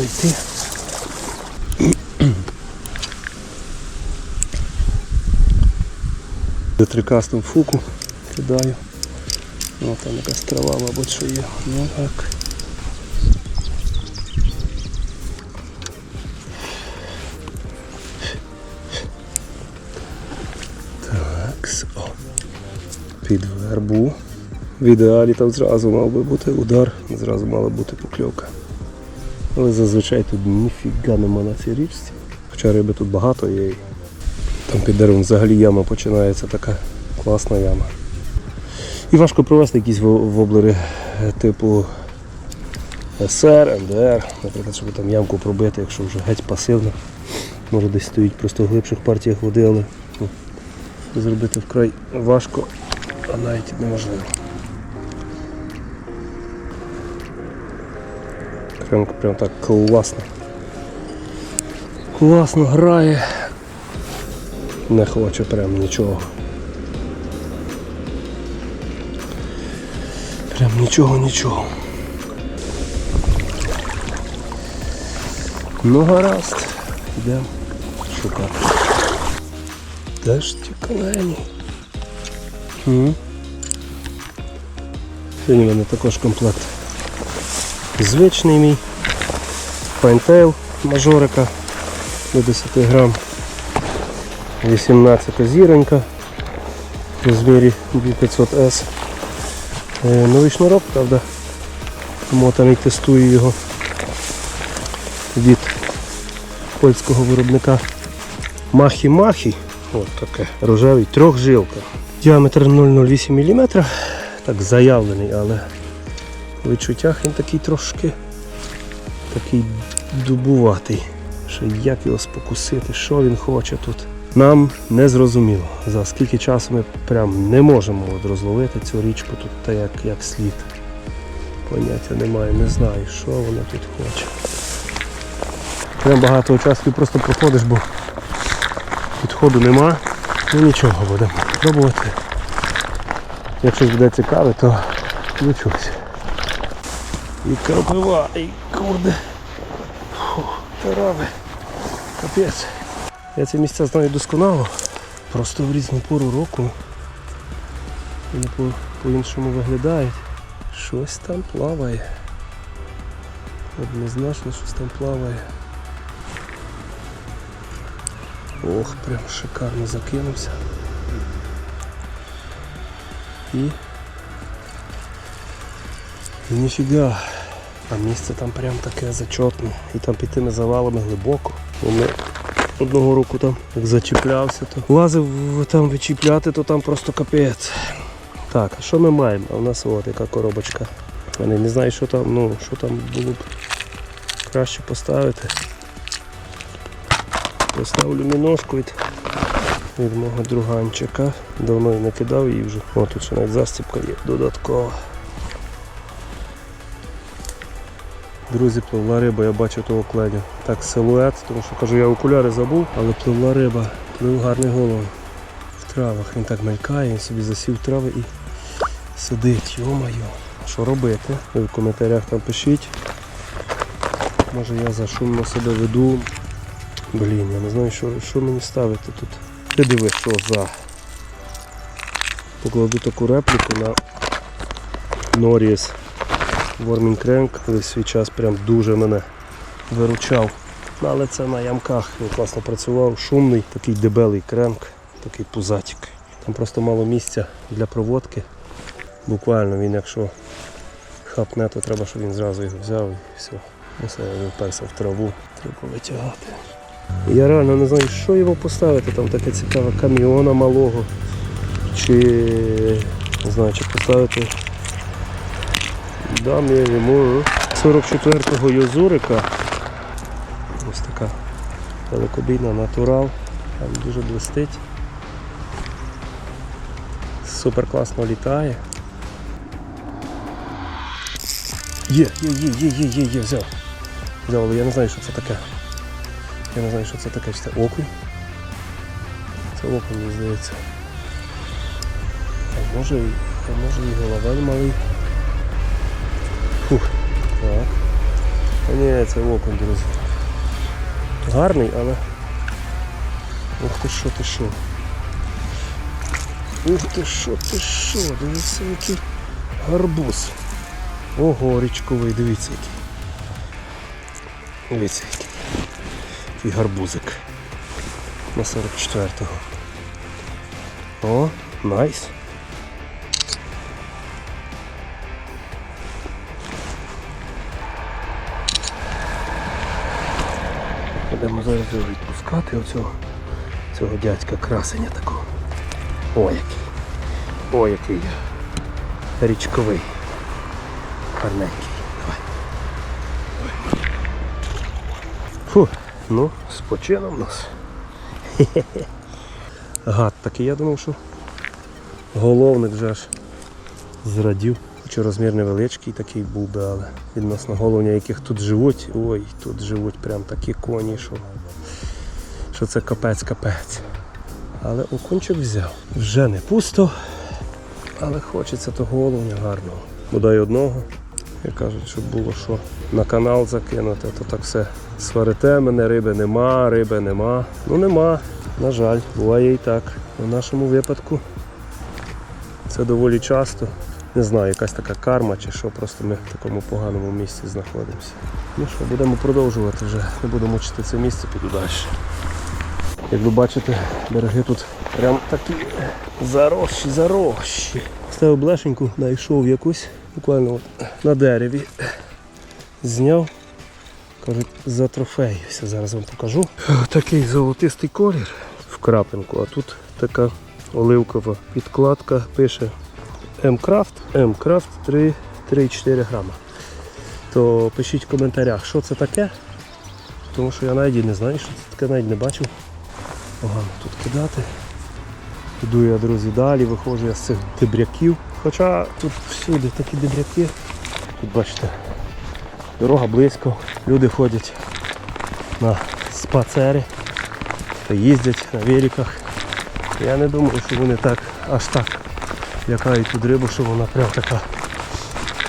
зайти. Трикастом фуку кидаю. Ну там якась трава, мабуть, що є. Ну так. Так, о. Під вербу. В ідеалі там зразу мав би бути удар, зразу мала бути покльовка. Але зазвичай тут ніфіга нема на цій річці. Хоча риби тут багато є. Там під деревом взагалі яма починається така класна яма. І важко провести якісь воблери е, типу СР, МДР, наприклад, щоб там ямку пробити, якщо вже геть пасивно. Може десь стоїть просто в глибших партіях води, але ну, зробити вкрай важко, а навіть неможливо. Кремка прям так класно. Класно грає. Не хоче прям нічого. Прям нічого, нічого. Ну гаразд. Йдемо шукати. Де ж ті колені? Сьогодні в мене також комплект. Звичний мій. Файнтейл мажорика до 10 грам. 18 зіронька в розмірі 2500S. Е, Новий шнурок, правда, мотаний тестую його від польського виробника Махі Махі. Ось таке рожевий трьохжилка. Діаметр 0,08 мм. Так заявлений, але відчуттях він такий трошки такий дубуватий. Ще як його спокусити, що він хоче тут. Нам не зрозуміло, за скільки часу ми прям не можемо от розловити цю річку тут та як, як слід. Поняття немає, не знаю, що вона тут хоче. Прям багато участків просто проходиш, бо підходу нема. Ну нічого будемо пробувати. Якщо буде цікаве, то включусь. І кропива, і курде. Фу, трави. Капець. Я ці місця знаю досконало. Просто в різну пору року. Вони по- по-іншому виглядають. Щось там плаває. Однозначно щось там плаває. Ох, прям шикарно закинувся. І... І ніфіга. А місце там прям таке зачетне. І там під тими завалами глибоко. Вони одного року там як зачіплявся, то лазив там вичіпляти, то там просто капець. Так, а що ми маємо? А у нас от яка коробочка. Я не знаю, що там, ну, що там було б краще поставити. Поставлю міножку від, від мого друганчика. Давно не кидав її вже. О, тут ще навіть застіпка є додаткова. Друзі, пливла риба, я бачу того кленя. Так, силует, тому що кажу, я окуляри забув, але пливла риба, плив гарний голову. В травах. Він так мелькає, він собі засів трави і сидить. Йо-моє. Що робити? Ви в коментарях там пишіть. Може я зашумно себе веду. Блін, я не знаю, що, що мені ставити тут. Ти диви, що за. Покладу таку репліку на Norris Вормінг Кренк весь свій час прям дуже мене виручав. Але це на ямках. Він класно працював, шумний, такий дебелий кренк, такий пузатик. Там просто мало місця для проводки. Буквально він якщо хапне, то треба, щоб він зразу його взяв і все. Ну, Все, він вперся в траву, треба витягати. Я реально не знаю, що його поставити, там таке цікаве каміона малого. Чи не знаю, чи поставити Дам я йому 44-го Йозурика. Ось така великобійна натурал. Там дуже блистить. Супер класно літає. Є, є, є, є, є, є, є, взяв. Взяв, але я не знаю, що це таке. Я не знаю, що це таке, чи це окунь. Це окунь, мені здається. А може, а може і головель малий. Ні, це окунь, друзі. Гарний, але. Ух ти що, ти що. Ух ти що, ти що, дивіться який гарбуз. Ого, річковий, дивіться який. Дивіться який. Який гарбузик. На 44-го. О, найс. Будемо зараз його відпускати оцього цього дядька красення такого. О, який. О, який. Річковий. Гарненький. Давай. Фу, ну, з почином нас. Гад такий, я думав, що головник вже аж зрадів. Хоча розмір невеличкий такий був би, але відносно головня, яких тут живуть, ой, тут живуть прям такі коні, що, що це капець-капець. Але окунчик взяв. Вже не пусто, але хочеться того головня гарного. Бодай одного. Як кажуть, щоб було що на канал закинути, то так все сварите мене, риби нема, риби нема. Ну нема, на жаль, буває і так. У нашому випадку це доволі часто. Не знаю, якась така карма чи що, просто ми в такому поганому місці знаходимося. Ну що, будемо продовжувати вже, не будемо мучити це місце, піду далі. Як ви бачите, береги тут прям такі зарощі, зарощі. Ставив блешеньку, знайшов якусь, буквально от на дереві. Зняв. Кажуть, затрофеївся. Зараз вам покажу. Такий золотистий колір в крапинку, а тут така оливкова підкладка пише М-Крафт, М-Крафт 3,4 грама. То пишіть в коментарях, що це таке. Тому що я навіть не знаю, що це таке, навіть не бачив. Погано тут кидати. Іду я, друзі, далі, виходжу я з цих дебряків. Хоча тут всюди такі дебряки. Тут бачите, дорога близько, люди ходять на спацери їздять на великах. Я не думаю, що вони так аж так лякають тут рибу, що вона прям така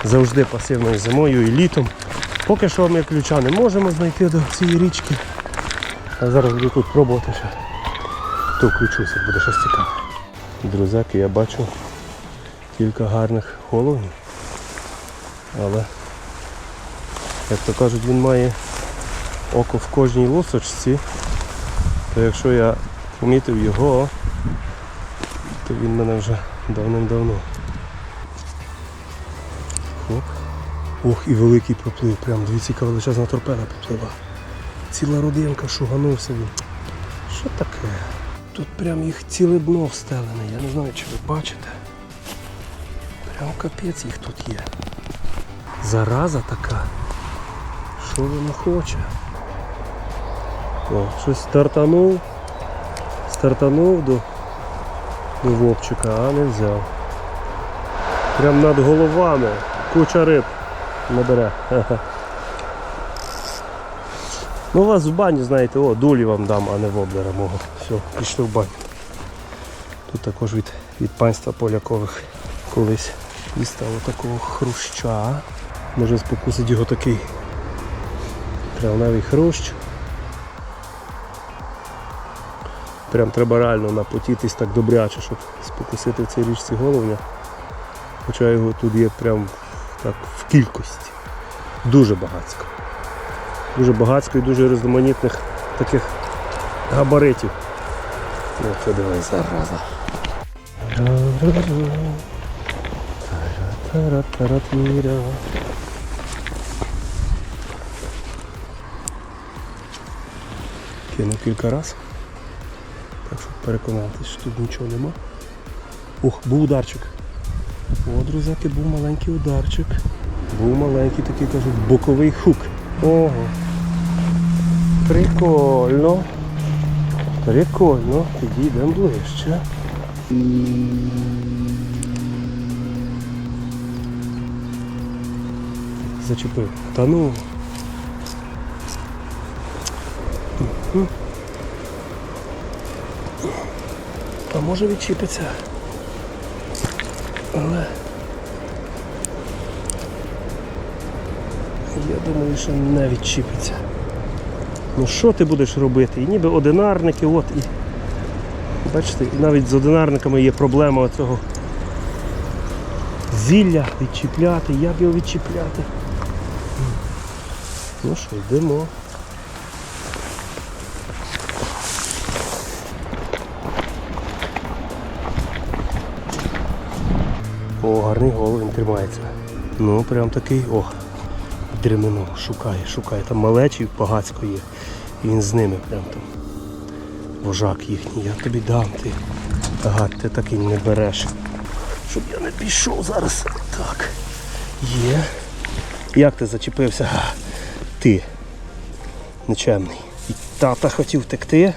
завжди пасивною зимою і літом. Поки що ми ключа не можемо знайти до цієї річки. А зараз буду тут пробувати ще. То включуся, буде щось цікаве. Друзяки, я бачу кілька гарних головнів. Але, як то кажуть, він має око в кожній лусочці. То якщо я помітив його, то він мене вже давним-давно. Хоп. Ох, і великий проплив. Прям дивіться, яка величезна торпеда поплила. Ціла родинка, шуганувся він. Що таке? Тут прям їх ціле дно встелене. Я не знаю, чи ви бачите. Прям капець їх тут є. Зараза така. Що вона хоче? О, щось стартанув. Стартанув до, до вовчика, а не взяв. Прям над головами. Куча риб не бере. Ну у вас в бані, знаєте, о, дулі вам дам, а не воблера мого. Все, пішли в баню. Тут також від, від панства полякових колись дістало такого хруща. Може спокусить його такий травневий хрущ. Прям треба реально напотітись так добряче, щоб спокусити в цій річці головня. Хоча його тут є прям так в кількості. Дуже багатсько. Дуже багатсько і дуже різноманітних таких габаритів. Ну, це дивись, зараза. Кинув кілька разів. Так щоб переконатись, що тут нічого нема. Ух, був ударчик. О, друзяки, був маленький ударчик. Був маленький такий, кажуть, боковий хук. Ого. Прикольно. Прикольно. Підійдемо ближче. Зачепив. Та ну. А може відчіпиться. Але Я думаю, що не відчіпиться. Ну що ти будеш робити? І ніби одинарники, от і. Бачите, навіть з одинарниками є проблема оцього зілля відчіпляти, як його відчіпляти. Ну що, йдемо. Гарний гол, він тримається. Ну, прям такий, о, дремено, шукає, шукає. Там малечий пагацько є. І він з ними прям там. Вожак їхній, я тобі дам ти. Ага, ти такий не береш. Щоб я не пішов зараз. Так. Є. Як ти зачепився? Ти. Нечемний. І тата хотів втекти.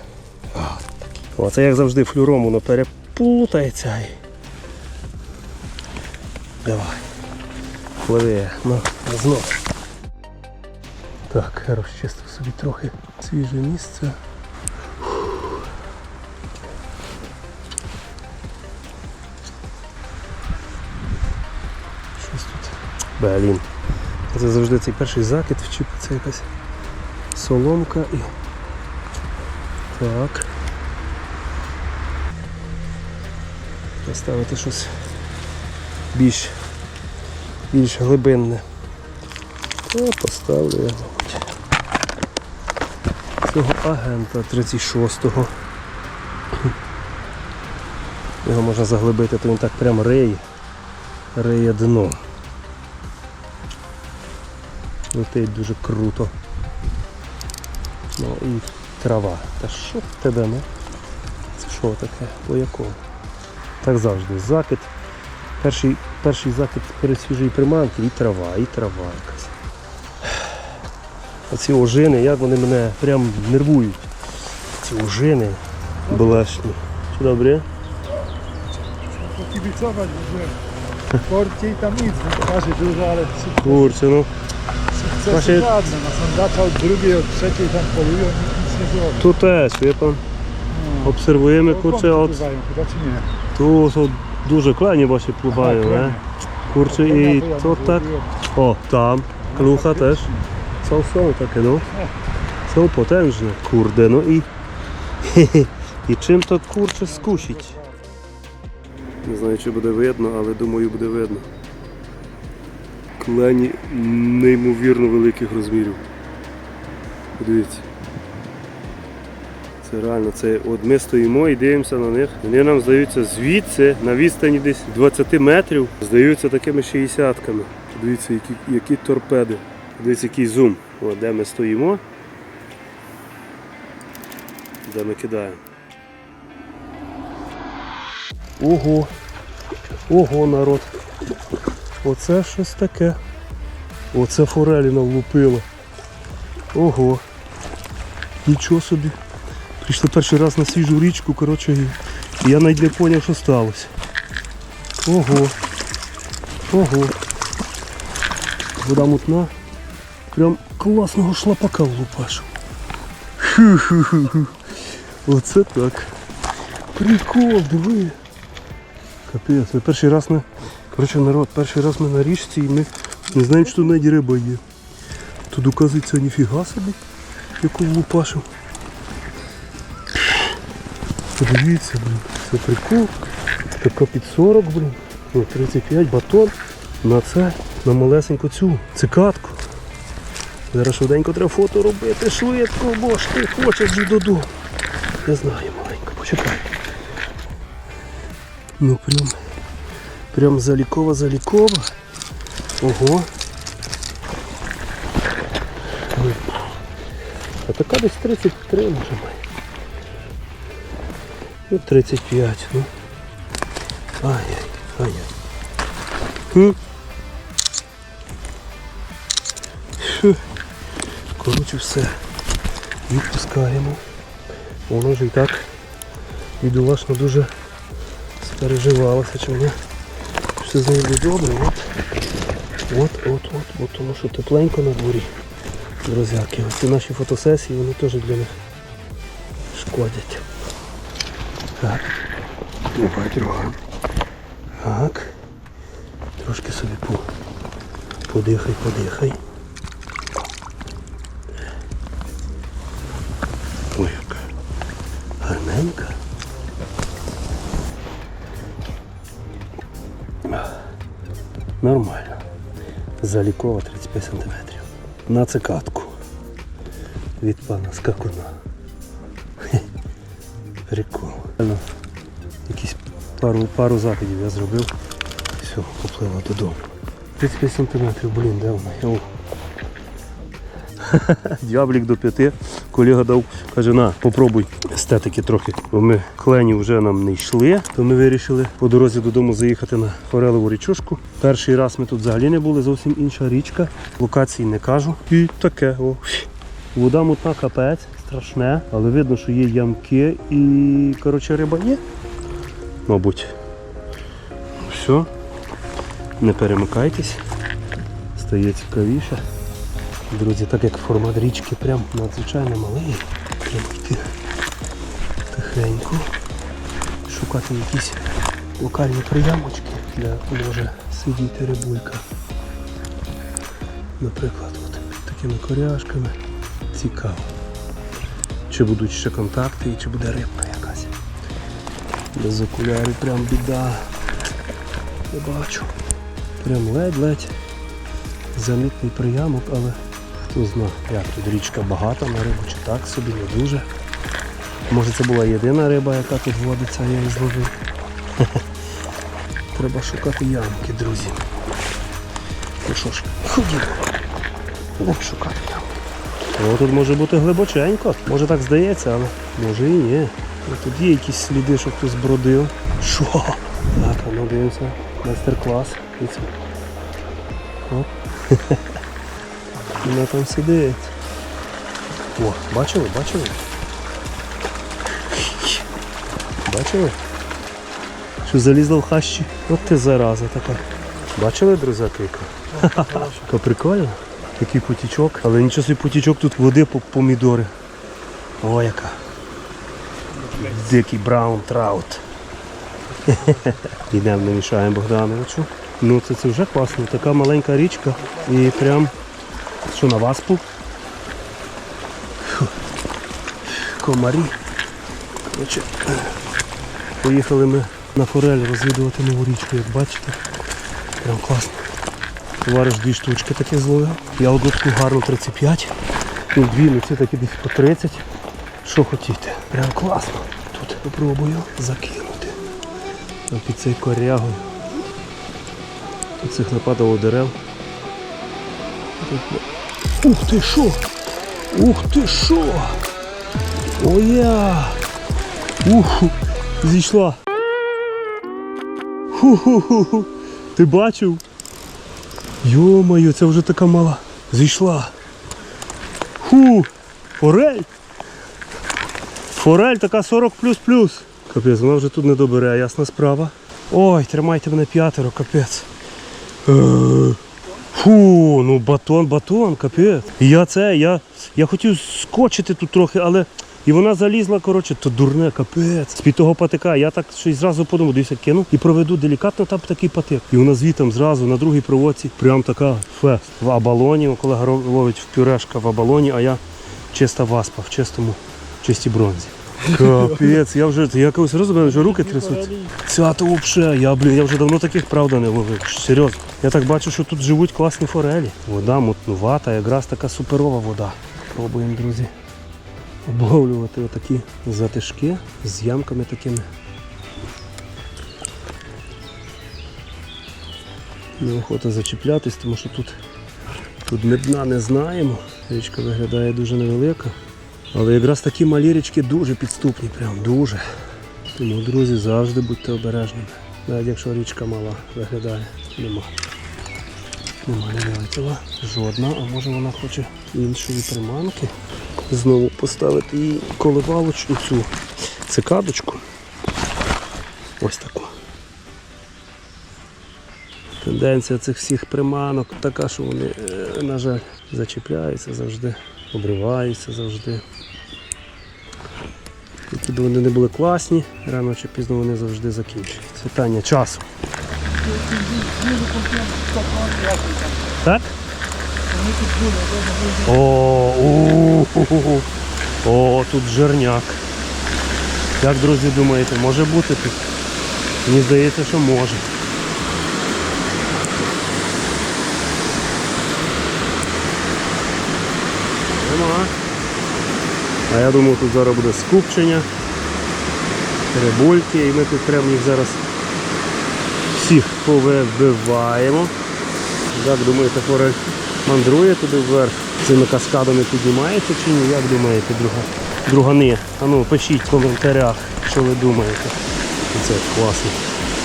Оце як завжди флюром воно переплутається. Давай. Пливи, ну, знов. Так, розчистив собі трохи свіже місце. Щось тут. Блін. Це завжди цей перший закид вчіпиться якась соломка і. Так. Поставити щось більш, більш глибинне. О, поставлю я. Цього агента 36-го. Його можна заглибити, то він так прям риє. Риє дно. Летить дуже круто. Ну і трава. Та що в тебе, ну? Це що таке? По якому? Так завжди. Закид. Перший, перший закид перед свіжої приманки і трава, і трава якась. Оці ожини, як вони мене прям нервують. Ці ожини блешні. Чи добре? Pokibicować może. W porcie i tam nic, wędkarzy dużo, ale suk- Kurczę, no. sukcesy Właśnie- żadne. Na sądacza od drugiej, od trzeciej tam polują, nikt nic nie zrobi. Tu też, wie pan. Duże klenie właśnie pływają, nie? Kurczę i to tak... O, tam, klucha też. Są, są takie, no. Są potężne, kurde, no i... I czym to, kurczę, skusić? Не знаю, чи буде видно, але думаю, буде видно. Клені неймовірно великих розмірів. Подивіться. Це реально, це от ми стоїмо і дивимося на них. Вони нам здаються звідси на відстані десь 20 метрів, здаються такими 60-ками. Подивіться, які, які торпеди. Подивіться, який зум. О, де ми стоїмо. Де ми кидаємо. Ого. Ого, народ. Оце щось таке. Оце форелі навлупило. Ого. Нічого собі. Прийшли перший раз на свіжу річку, коротше, і я навіть не зрозумів, що сталося. Ого. Ого. Вода мутна. Прям класного шлапака влупашу. Ху-ху-ху. Оце так. Прикол, диви. Капець, перший раз на. Коротше, народ, перший раз ми на річці і ми не знаємо, що навіть риба є. Тут оказується ніфіга собі, яку влупашу. Подивіться, блін, це прикол. Така під 40, блін. Ну, 35 батон на це, на малесеньку цю цикатку. Зараз швиденько треба фото робити, швидко, бо ж ти хочеш додому. Не знаю, маленько, почекай. Ну прям, прям залікова, залікова. Ого. А така десь 33 може має. Ну 35, ну. Ай-яй, ай-яй. Коротше все. Відпускаємо. Воно вже і так бідолашно дуже спереживалося, чи мене все з нею буде добре. От, от, от, от, от, тому що тепленько на дворі. Друзяки, оці наші фотосесії, вони теж для них шкодять. Так. Друга, друга. Так. Трошки собі по... подихай, подихай. Ой, яка. Гарненька. Нормально. Залікова 35 см. На цикатку від пана скакуна. Прикол. Якісь пару, пару закидів я зробив. Все, поплила додому. 35 см, блін, де вона? Дяблік до п'яти. Колега дав, каже, на, попробуй естетики трохи. Бо ми клені вже нам не йшли, то ми вирішили по дорозі додому заїхати на Форелеву річушку. Перший раз ми тут взагалі не були, зовсім інша річка. Локації не кажу. І таке. О. Вода мутна капець, страшне, але видно, що є ямки і коротше риба є. Мабуть. Все. Не перемикайтесь. Стає цікавіше. Друзі, так як формат річки прям надзвичайно малий, треба йти тихенько, шукати якісь локальні приямочки, де може сидіти рибулька. Наприклад, от під такими коряшками. Цікаво. Чи будуть ще контакти і чи буде рибка якась. Без окулярів прям біда. Не бачу. Прям ледь-ледь замітний приямок, але хто зна, як тут річка багата на рибу, чи так собі, не дуже. Може це була єдина риба, яка тут водиться, я її зловив. Треба шукати ямки, друзі. Ну що ж, ходімо. Будемо шукати ямки. Ну, тут може бути глибоченько, може так здається, але може і ні. Ну, тут є якісь сліди, що хтось бродив. Що? Так, а ну дивимося. Майстер-клас. Вона там сидить. О, бачили, бачили? Бачили? Що залізла в хащі? От ти зараза така. Бачили, друзяки? Яка прикольна. Такий потічок. Але нічого собі потічок тут води по помідори. О, яка. Дикий браун траут. Йдемо, не мішаємо Богдановичу. Ну це, це вже класно. Така маленька річка і прям що на васпу. Комарі. Коротше, поїхали ми на форель розвідувати нову річку, як бачите. Прям класно. Товариш дві штучки такі зловив. Я одну гарну 35. Ну, дві, ну ці такі десь по 30. Що хотіти. Прям класно. Тут попробую закинути. А під цей корягою. Тут цих нападало дерев. Ух ти що! Ух ти що! Оя! Ух! Зійшла! Ху-ху-ху! Ти бачив? Йо-моє, це вже така мала. Зійшла. Ху! Форель! Форель така 40 плюс плюс. Капець, вона вже тут не добере, ясна справа. Ой, тримайте мене п'ятеро, капець. Е, Фу, ну батон, батон, капець. Я це, я, я хотів скочити тут трохи, але і вона залізла, коротше, то дурне, капець. З-під того патика. Я так щось зразу подумав, дивіться, кину і проведу делікатно там такий патик. І вона звітом зразу на другій проводці, прям така фест. В абалоні, колега ро- ловить в пюрешка в абалоні, а я чиста васпа в чистому, чистій бронзі. Капець, я вже я когось розумію, вже руки трясуться. Ця то взагалі, я, блін, я вже давно таких правда не ловив. Серйозно. Я так бачу, що тут живуть класні форелі. Вода мутнувата, якраз така суперова вода. Пробуємо, друзі, обловлювати отакі затишки з ямками такими. Неохота зачіплятись, тому що тут, тут ми дна не знаємо. Річка виглядає дуже невелика. Але якраз такі малі річки дуже підступні, прям дуже. Тому, друзі, завжди будьте обережними. Навіть якщо річка мала виглядає, нема. Нема, не. Жодна, а може вона хоче іншої приманки. Знову поставити їй коливалочку цю цикадочку. Ось таку. Тенденція цих всіх приманок така, що вони, е, на жаль, зачіпляються завжди, обриваються завжди. Які б вони не були класні, рано чи пізно вони завжди закінчуються. Питання часу. Так? О, у, у, у, у. О, тут жирняк. Як, друзі, думаєте, може бути тут? Мені здається, що може. Нема. А я думаю, тут зараз буде скупчення, рибульки, і ми тут прямо їх зараз всіх повибиваємо. Як думаєте, форель мандрує туди вверх? Цими каскадами піднімається чи ні? Як думаєте, друга? другани? А ну пишіть в коментарях, що ви думаєте. Це класно.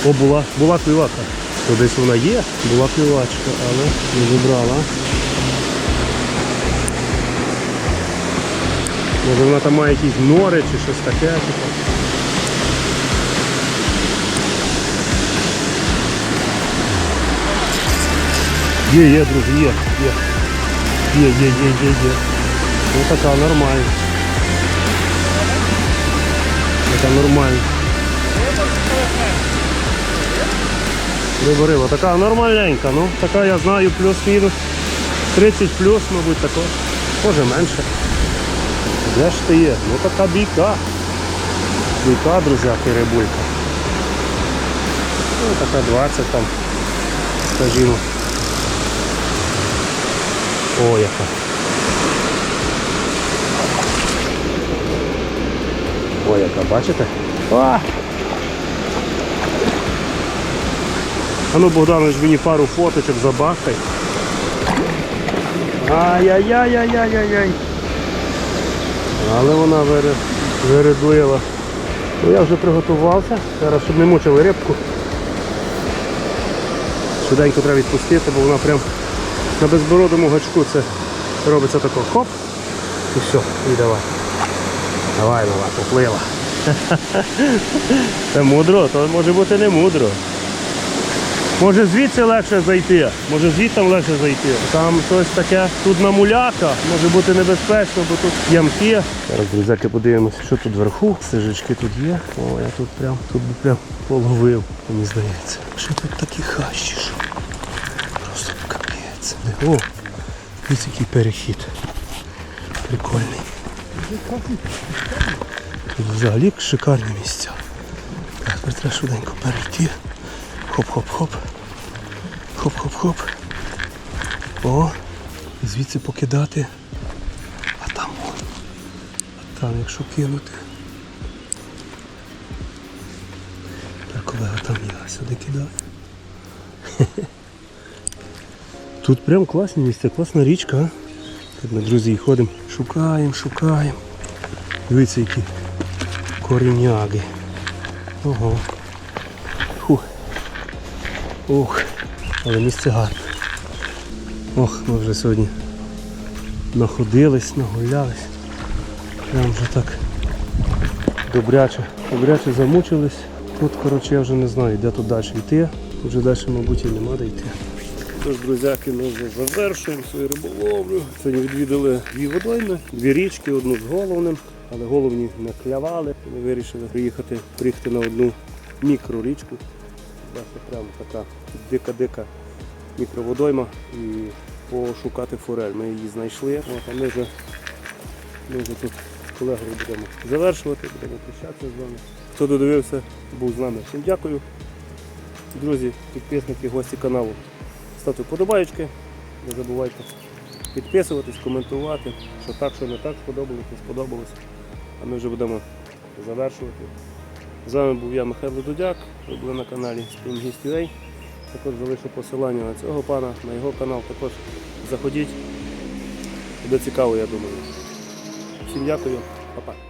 О, була, була клювака. То десь вона є, була клювачка, але не вибрала. Може вона там має якісь нори чи щось таке. Є, є, друзі, є, є. Є, є, є, є, є. Ну така нормальна. Така нормальна. Риба, така нормальненька, ну така я знаю, плюс-мінус 30 плюс, мабуть, тако. Може менше. Де ж ти є? Ну така бійка. Бійка, друзяки, рибулька. Ну така 20 там, скажімо. О, яка. О, яка, бачите? А! А ну, Богданович, мені пару фоточок забахай. Ай-яй-яй-яй-яй-яй-яй. Але вона вири- Ну я вже приготувався. Зараз, щоб не мучили рибку. Швиденько треба відпустити, бо вона прям на безбородому гачку це робиться тако хоп. І все, і давай. Давай, давай, поплила. Це мудро, то може бути не мудро. Може звідси легше зайти, може звідти легше зайти. Там щось таке, тут намуляка, може бути небезпечно, бо тут ямки. Зараз, друзяки, подивимося, що тут вверху. Стежечки тут є. О, я тут прям тут би прям половив, мені здається. Що тут такі хащі, що. О, ось який перехід. Прикольний. Тут взагалі шикарні місця. Так, треба швиденько перейти. Хоп-хоп-хоп. Хоп-хоп-хоп. О, звідси покидати. А там вон. А там якщо кинути. Так, колега, там я сюди кидаю. Тут прям класні місця, класна річка. Тут ми, друзі, ходимо, шукаємо, шукаємо. Дивіться, які коріняги. Ого. Фух. Ух, але місце гарне. Ох, ми вже сьогодні находились, нагулялись. Прям вже так добряче, добряче замучились. Тут, коротше, я вже не знаю, де тут далі йти. Тут вже далі, мабуть, і нема де йти. Тож, друзяки, ми вже завершуємо свою риболовлю. Сьогодні відвідали дві водойми, дві річки, одну з головним, але головні не клявали. Ми вирішили приїхати, приїхати на одну мікрорічку. Бачите, прямо така дика-дика мікроводойма і пошукати форель. Ми її знайшли. От, а ми вже, ми вже тут з колегою будемо завершувати, будемо прощатися з вами. Хто додивився, був з нами. Всім дякую. Друзі, підписники, гості каналу. Ставте вподобайки, не забувайте підписуватись, коментувати, що так, що не так сподобалось, не сподобалось. А ми вже будемо завершувати. З вами був я, Михайло Дудяк, ви були на каналі SpringGist.ua. Також залишу посилання на цього пана, на його канал. Також заходіть. Буде цікаво, я думаю. Всім дякую, па-па.